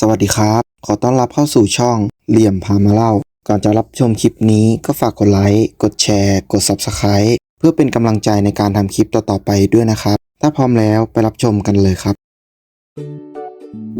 สวัสดีครับ ขอต้อนรับเข้าสู่ช่องเหลี่ยมพามาเล่า ก่อนจะรับชมคลิปนี้ก็ฝากกดไลค์ กดแชร์ กด Subscribe เพื่อเป็นกำลังใจในการทำคลิปต่อๆไปด้วยนะครับ ถ้าพร้อมแล้วไปรับชมกันเลยครับ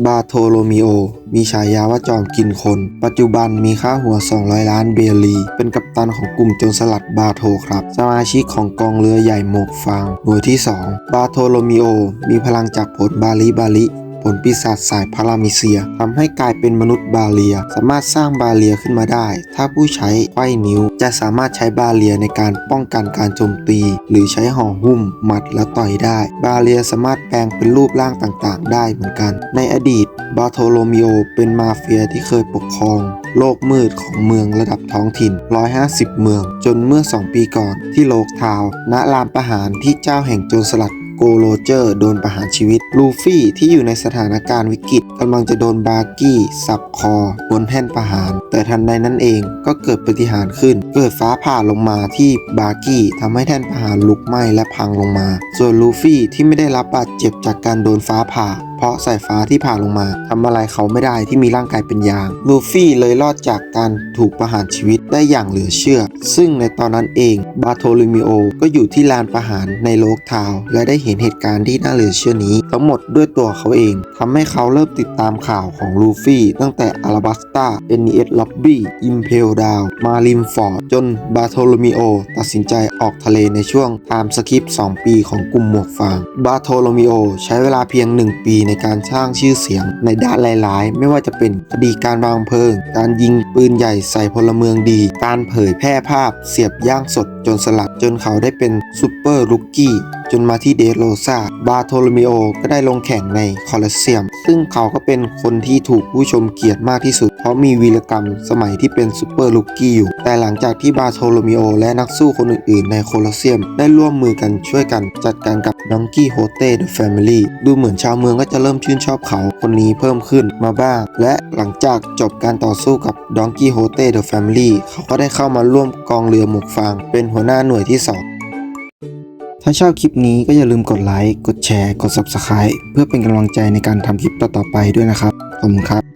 บาโทโลมิโอ มีฉายาว่าจอมกินคน ปัจจุบันมีค่าหัว 200 ล้านเบลี เป็นกัปตันของกลุ่มโจรสลัดบาโทครับ สมาชิกของกองเรือใหญ่หมวกฟางหน่วยที่ 2 บาโทโลมิโอ มีพลังจากผลบาลิบาลิ ผลปีศาจสายพารามิเซียทำให้กลายเป็นมนุษย์บาเลีย สามารถสร้างบาเลียขึ้นมาได้ ถ้าผู้ใช้ไขว้นิ้ว จะสามารถใช้บาเลียในการป้องกันการโจมตี หรือใช้ห่อหุ้ม หมัดและต่อยได้ บาเลียสามารถแปลงเป็นรูปร่างต่างๆ ได้เหมือนกัน ในอดีตบาโทโลมิโอเป็นมาเฟียที่เคยปกครอง โลกมืดของเมืองระดับท้องถิ่น 150 เมือง จนเมื่อ 2 ปีก่อนที่โลกทาว ณลานประหารที่เจ้าแห่งโจรสลัด โกโรเจอร์โดนประหารชีวิต ลูฟี่ที่อยู่ในสถานการณ์วิกฤตกำลังจะโดนบาร์กี้ สับคอบนแท่นประหาร แต่ทันใดนั้นเองก็เกิดปฏิหารขึ้น เกิดฟ้าผ่าลงมาที่บาร์กี้ทำให้แท่นประหารลุกไหม้และพังลงมา ส่วนลูฟี่ที่ไม่ได้รับบาดเจ็บจากการโดนฟ้าผ่าเพราะสายฟ้าที่ผ่าลงมาทำอะไรเขาไม่ได้ที่มีร่างกายเป็นยาง ลูฟี่เลยรอดจากการถูกประหารชีวิตได้อย่างเหลือเชื่อ ซึ่งในตอนนั้นเองบาโทลิมิโอก็อยู่ที่ลานประหารในโลกทาวและได้เห็นเหตุการณ์ที่น่าเหลือเชื่อนี้ ทั้งหมดด้วยตัวเขาเองทำให้เขาเริ่มติดตามข่าวของลูฟี่ ตั้งแต่อาราบัสตาเอ็นเอสล็อบบี้อิมเพลดาวมาริมฟอร์ดจนบาโทโลมิโอตัดสินใจออกทะเลในช่วงไทม์สคริป2ปีของกลุ่มหมวกฟางบาโทโลมิโอใช้เวลาเพียง 1 ปีในการสร้างชื่อเสียงในด้านหลาย ๆ ไม่ว่าจะเป็นคดีการวางเพลิง การยิง ปืนใหญ่ใส่พลเมืองดี การเผยแพร่ภาพเสียบย่างสดจนสลัดจนเขาได้เป็นซูเปอร์ลุกกี้จนมาที่เดโรซาบาโทโลมิโอก็ได้ลงแข่งในคอลเซียม ซึ่งเขาก็เป็นคนที่ถูกผู้ชมเกลียดมากที่สุด เพราะมีวีรกรรมสมัยที่เป็นซูเปอร์ลุกกี้อยู่ แต่หลังจากที่บาโทโลมิโอและนักสู้คนอื่นๆ ในโคลอเซียม ได้ร่วมมือกันช่วยกันจัดการกับดองกี้โฮเต้เดอะแฟมิลี่ดูเหมือนชาวเมืองก็จะเริ่มชื่นชอบเขาคนนี้เพิ่มขึ้นมาบ้าง และหลังจากจบการต่อสู้กับดององกี้โฮเต้เดอะแฟมิลี่เขาก็ได้เข้ามาร่วมกองเรือหมวกฟาง เป็นหัวหน้าหน่วยที่สองถ้าชอบคลิปนี้ก็อย่าลืมกดไลค์ กดแชร์ กด Subscribe เพื่อเป็นกำลังใจในการทำคลิปต่อๆไปด้วยนะครับ ขอบคุณครับ